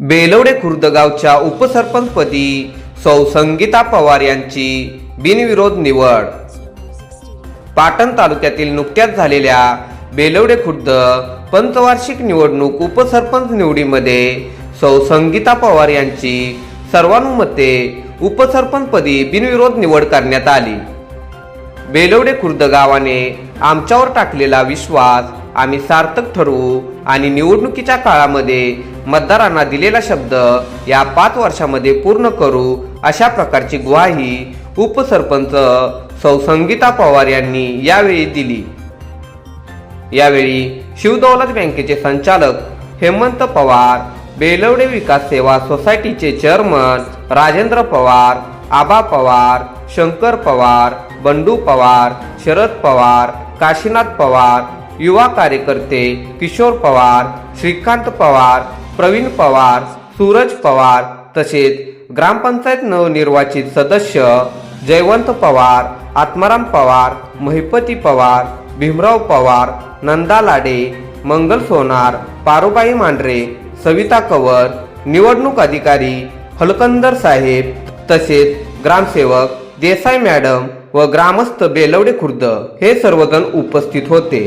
बेलवडे खुर्द गावच्या उपसरपंचपदी सौ संगीता पवार यांची बिनविरोध निवड. पाटण तालुक्यातील नुकत्याच झालेल्या बेलवडे खुर्द पंचवार्षिक निवडणूक उपसरपंच निवडीमध्ये सौ संगीता पवार यांची सर्वानुमते उपसरपंचपदी बिनविरोध निवड करण्यात आली. बेलवडे खुर्द गावाने आमच्यावर टाकलेला विश्वास आम्ही सार्थक ठरवू आणि निवडणुकीच्या काळामध्ये मतदारांना दिलेला शब्द या पाच वर्षामध्ये पूर्ण करू अशा प्रकारची ग्वाही उपसरपंच सौ संगीता पवार यांनी यावेळी दिली. यावेळी शिवदौलत बँकेचे संचालक हेमंत पवार बेलवडे विकास सेवा सोसायटीचे चेअरमन राजेंद्र पवार आबा पवार शंकर पवार बंडू पवार शरद पवार काशीनाथ पवार युवा कार्यकर्ते किशोर पवार श्रीकांत पवार प्रवीण पवार सूरज पवार तसेच ग्रामपंचायत नवनिर्वाचित सदस्य जयवंत पवार आत्माराम पवार महिपती पवार भीमराव पवार नंदा लाडे मंगल सोनार पारुबाई मांढरे सविता कवर निवडणूक अधिकारी हलकंदर साहेब तसेच ग्रामसेवक देसाई मॅडम व ग्रामस्थ बेलवडे खुर्द हे सर्वजण उपस्थित होते.